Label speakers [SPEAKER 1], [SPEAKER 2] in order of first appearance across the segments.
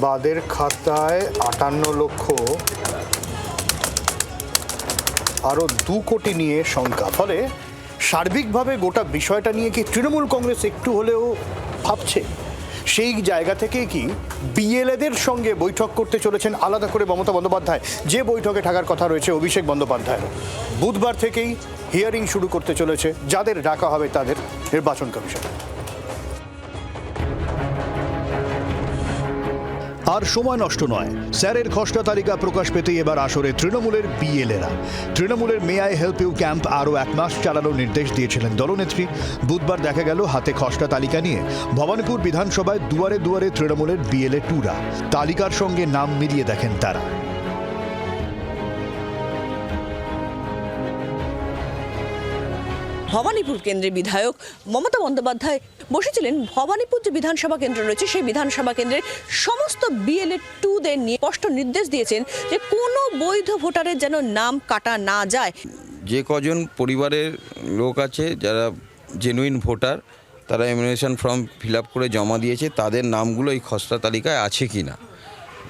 [SPEAKER 1] বাদের খাতায় আটান্ন লক্ষ আরও দু কোটি নিয়ে শঙ্কা। ফলে সার্বিকভাবে গোটা বিষয়টা নিয়ে কি তৃণমূল কংগ্রেস একটু হলেও ভাবছে? সেই জায়গা থেকে কি বিএলএদের সঙ্গে বৈঠক করতে চলেছেন আলাদা করে মমতা বন্দ্যোপাধ্যায়? যে বৈঠকে থাকার কথা রয়েছে অভিষেক বন্দ্যোপাধ্যায় বুধবার থেকেই হিয়ারিং শুরু করতে চলেছে। যাদের ডাকা হবে তাদের নির্বাচন কমিশন।
[SPEAKER 2] আর সময় নষ্ট নয়। স্যারের খসড়া তালিকা প্রকাশ পেতে এবার আসরে তৃণমূলের বিএলএরা। তৃণমূলের may I help you camp আরও এক মাস চালানোর নির্দেশ দিয়েছিলেন দলনেত্রী। বুধবার দেখা গেল হাতে খসড়া তালিকা নিয়ে ভবানীপুর বিধানসভায় দুয়ারে দুয়ারে তৃণমূলের বিএলএ টুরা। তালিকার সঙ্গে নাম মিলিয়ে দেখেন তারা।
[SPEAKER 3] ভবানীপুর কেন্দ্রের বিধায়ক মমতা বন্দ্যোপাধ্যায় বসেছিলেন ভবানীপুর যে বিধানসভা কেন্দ্র রয়েছে, সেই বিধানসভা কেন্দ্রের সমস্ত বিএলএ টুদের নিয়ে স্পষ্ট নির্দেশ দিয়েছেন যে কোনো বৈধ ভোটারের যেন নাম কাটা না যায়।
[SPEAKER 4] যে কজন পরিবারের লোক আছে, যারা জেনুইন ভোটার, তারা এমিনেশন ফর্ম ফিল করে জমা দিয়েছে, তাদের নামগুলো এই খসড়া তালিকায় আছে কি না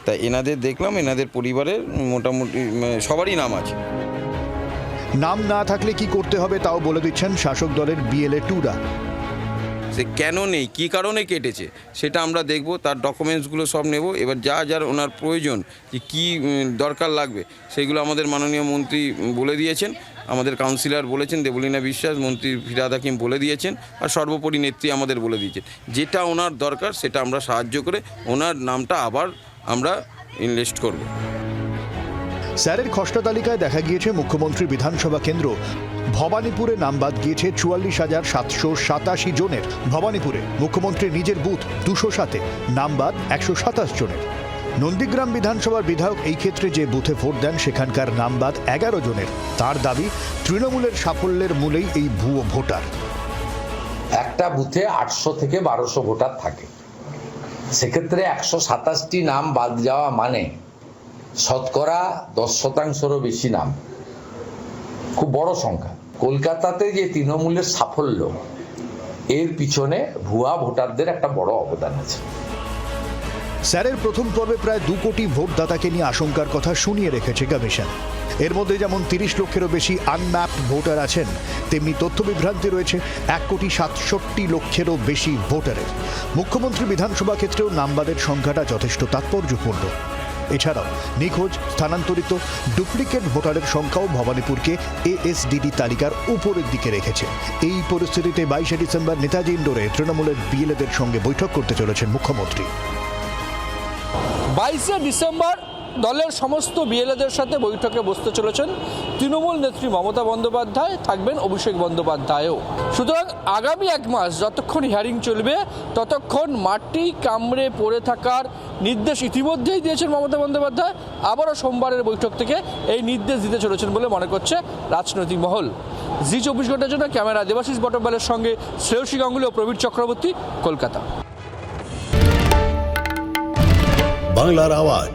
[SPEAKER 4] তা এনাদের দেখলাম, এনাদের পরিবারের মোটামুটি মানে সবারই নাম আছে।
[SPEAKER 2] নাম না থাকলে কি করতে হবে তাও বলে দিচ্ছেন শাসক দলের বিএলএ টুরা
[SPEAKER 4] সে কেন নেই? কী কারণে কেটেছে? সেটা আমরা দেখব, তার ডকুমেন্টসগুলো সব নেব। এবার যা যার ওনার প্রয়োজন, যে কী দরকার লাগবে, সেগুলো আমাদের মাননীয় মন্ত্রী বলে দিয়েছেন। আমাদের কাউন্সিলর বলেছেন, দেবলীনা বিশ্বাস, মন্ত্রী ফিরাদ হাকিম বলে দিয়েছেন, আর সর্বোপরি নেত্রী আমাদের বলে দিয়েছেন। যেটা ওনার দরকার, সেটা আমরা সাহায্য করে ওনার নামটা আবার আমরা ইনভেস্ট করব।
[SPEAKER 2] স্যারের খসড়া তালিকায় দেখা গিয়েছে মুখ্যমন্ত্রী বিধানসভা কেন্দ্র। ভবানীপুরে নাম বাদ গিয়েছে চুয়াল্লিশ হাজার সাতশো সাতাশি জনের। ভবানীপুরে মুখ্যমন্ত্রী নিজের বুথ দুশো সাতে। নাম বাদ একশো সাতাশ জনের। নন্দীগ্রাম বিধানসভার বিধায়ক এই ক্ষেত্রে যে বুথে ভোট দেন, সেখানকার নাম বাদ এগারো জনের। তার দাবি, তৃণমূলের সাফল্যের মূলেই এই ভুয়ো ভোটার।
[SPEAKER 5] একটা বুথে আটশো থেকে বারোশো ভোটার থাকে। সেক্ষেত্রে একশো সাতাশটি নাম বাদ যাওয়া মানে শতকরা দশ শতাংশেরও বেশি নাম। খুব বড় সংখ্যা। কলকাতাতে যে তৃণমূলের সাফল্য, এর পিছনে ভুয়া ভোটারদের একটা বড় অবদান আছে।
[SPEAKER 2] স্যারের প্রথম পর্বে প্রায় দু কোটি ভোটদাতাকে নিয়ে আশঙ্কার কথা শুনিয়ে রেখেছে কমিশন। এর মধ্যে যেমন তিরিশ লক্ষেরও বেশি আনম্যাপ ভোটার আছেন, তেমনি তথ্য বিভ্রান্তি রয়েছে এক কোটি সাতষট্টি লক্ষেরও বেশি ভোটারের। মুখ্যমন্ত্রী বিধানসভা ক্ষেত্রেও নামবাদের সংখ্যাটা যথেষ্ট তাৎপর্যপূর্ণ। এছাড়াও নিখোঁজ, স্থানান্তরিত, ডুপ্লিকেট ভোটারের সংখ্যাও ভবানীপুরকে এএসডিডি তালিকার উপরের দিকে রেখেছে। এই পরিস্থিতিতে বাইশে ডিসেম্বর নেতাজি ইন্ডোরে তৃণমূলের বিএলএদের সঙ্গে বৈঠক করতে চলেছেন মুখ্যমন্ত্রী।
[SPEAKER 6] বাইশে ডিসেম্বর দলের সমস্ত বিএলএদের সাথে বৈঠকে বসতে চলেছেন তৃণমূল নেত্রী মমতা বন্দ্যোপাধ্যায়, থাকবেন অভিষেক বন্দ্যোপাধ্যায়ও। সুতরাং আগামী এক মাস যতক্ষণ হিয়ারিং চলবে, ততক্ষণ মাটি কামড়ে পড়ে থাকার নির্দেশ ইতিমধ্যেই দিয়েছেন মমতা বন্দ্যোপাধ্যায়। আবারও সোমবারের বৈঠক থেকে এই নির্দেশ দিতে চলেছেন বলে মনে করছে রাজনৈতিক মহল। জি চব্বিশ ঘণ্টার জন্য ক্যামেরা দেবাশিস বটব্যালের সঙ্গে শ্রেয়সী গাঙ্গুলি ও প্রবীর চক্রবর্তী, কলকাতা।
[SPEAKER 7] বাংলার আওয়াজ